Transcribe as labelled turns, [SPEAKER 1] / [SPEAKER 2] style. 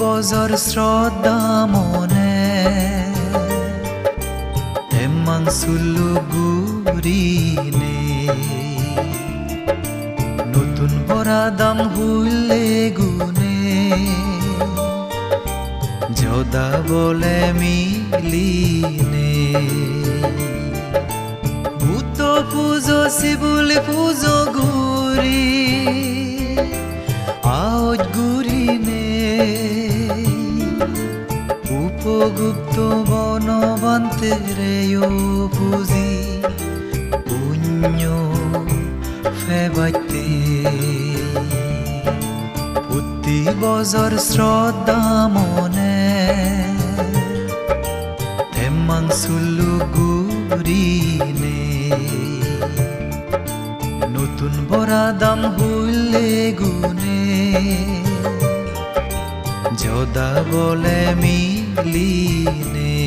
[SPEAKER 1] বজর শ্রদ্ধা মনে। এমাং সুলু গুরিনে নতুন ভরা দাম হুইলে গুনে যদা বলে মিলিনে। ভূত পুজো শিবুলি পুজো গুরি আজ গুরিনে উপগুপ্ত বনবান্তে রেয় পুজি। পুণ্য ফেবাইতে। প্রতি বজর শ্রদ্ধা মনে। তেমাং সুলু গুরিনে নতুন বরা দাম হইলে গুনে। যদা বলে মিলিনে